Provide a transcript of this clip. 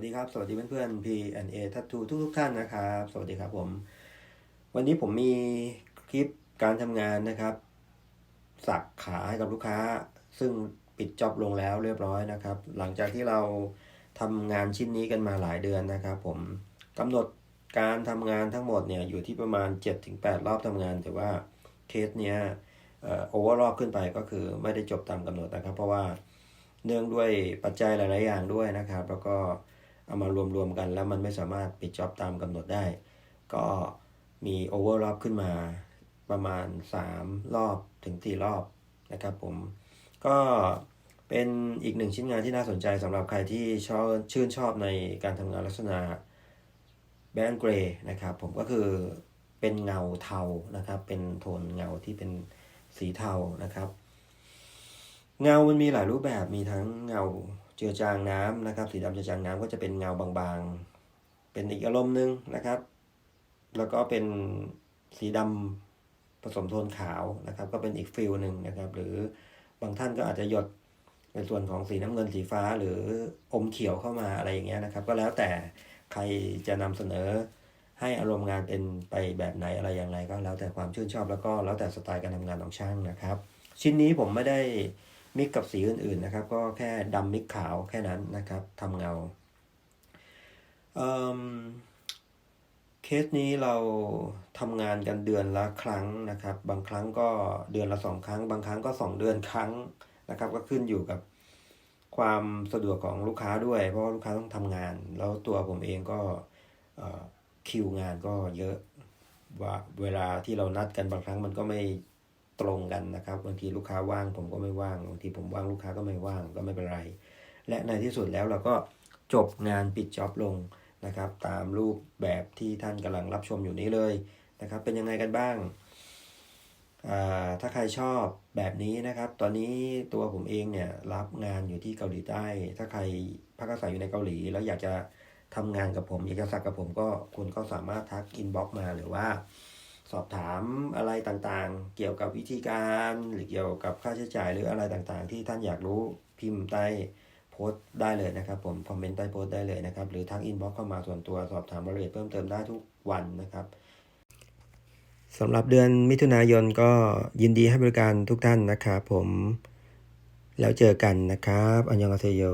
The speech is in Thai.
วัสดีครับ สวัสดีเพื่อนๆ P&A Tattoo ทุกทุกๆท่านนะครับ สวัสดีครับผม วันนี้ผมมีคลิปการทำงานนะครับ สักขาให้กับลูกค้า ซึ่งปิดจ็อบลงแล้วเรียบร้อยนะครับ หลังจากที่เราทำงานชิ้นนี้กันมาหลายเดือนนะครับ ผมกำหนดการทำงานทั้งหมดเนี่ยอยู่ที่ประมาณ 7-8 รอบทำงาน แต่ว่าเคสเนี้ยโอเวอร์รอบขึ้นไปก็คือไม่ได้จบตามกำหนดนะครับ เพราะว่าเนื่องด้วยปัจจัยหลาย ๆ อย่างด้วยนะครับ แล้วก็ เอามารวมๆกัน แล้วมันไม่สามารถปิดจ็อบตามกำหนดได้ ก็มีโอเวอร์รอบขึ้นมาประมาณ 3 รอบถึง 4 รอบนะครับผม ก็เป็นอีกหนึ่งชิ้นงานที่น่าสนใจสำหรับใครที่ชอบชื่นชอบในการทำงานลักษณะแบนเกรย์นะครับผมก็คือเป็นเงาเทานะครับ เป็นโทนเงาที่เป็นสีเทานะครับ เงามันมีหลายรูปแบบมีทั้งเงา เจือจางน้ำนะครับ สีดำเจือจางน้ำก็จะเป็นเงาบางๆ เป็นอีกอารมณ์หนึ่งนะครับ แล้วก็เป็นสีดำผสมโทนขาวนะครับ ก็เป็นอีกฟิลหนึ่งนะครับ หรือบางท่านก็อาจจะหยดในส่วนของสีน้ำเงินสีฟ้าหรืออมเขียวเข้ามาอะไรอย่างเงี้ยนะครับ ก็แล้วแต่ใครจะนำเสนอให้อารมณ์งานเป็นไปแบบไหนอะไรอย่างไรก็แล้วแต่ความชื่นชอบแล้วก็แล้วแต่สไตล์การทำงานของช่างนะครับ ชิ้นนี้ผมไม่ได้ มิกกับสีอื่นๆนะครับ ก็แค่ดำมิกขาวแค่นั้นนะครับทำเงาเเคสนี้เราทำงานกันเดือนละครั้งนะครับ บางครั้งก็เดือนละสองครั้ง บางครั้งก็สองเดือนครั้งนะครับ ก็ขึ้นอยู่กับความสะดวกของลูกค้าด้วย เพราะว่าลูกค้าต้องทำงาน แล้วตัวผมเองก็คิวงานก็เยอะว่าเวลาที่เรานัดกันบางครั้งมันก็ไม่ ตรงกันนะครับ บางทีลูกค้าว่างผมก็ไม่ว่าง บางทีผมว่างลูกค้าก็ไม่ว่างก็ไม่เป็นไร และในที่สุดแล้วเราก็จบงานปิดจ็อบลงนะครับ ตามรูปแบบที่ท่านกำลังรับชมอยู่นี้เลยนะครับ เป็นยังไงกันบ้างถ้าใครชอบแบบนี้นะครับ ตอนนี้ตัวผมเองเนี่ยรับงานอยู่ที่เกาหลีใต้ ถ้าใครพักอาศัยอยู่ในเกาหลี แล้วอยากจะทำงานกับผม อยากจะสักกับผมก็คุณก็สามารถทักอินบ็อกมาหรือว่า สอบถามอะไรต่างๆ เกี่ยวกับวิธีการหรือเกี่ยวกับค่าใช้จ่ายหรืออะไรต่างๆ ที่ท่านอยากรู้พิมพ์ใต้โพสต์ได้เลยนะครับ ผมคอมเมนต์ใต้โพสต์ได้เลยนะครับ หรือทักอินบ็อกเข้ามาส่วนตัวสอบถามรายละเอียดเพิ่มเติมได้ทุกวันนะครับสำหรับเดือนมิถุนายนก็ยินดีให้บริการทุกท่านนะครับผมแล้วเจอกันนะครับ อันยองอาเซโย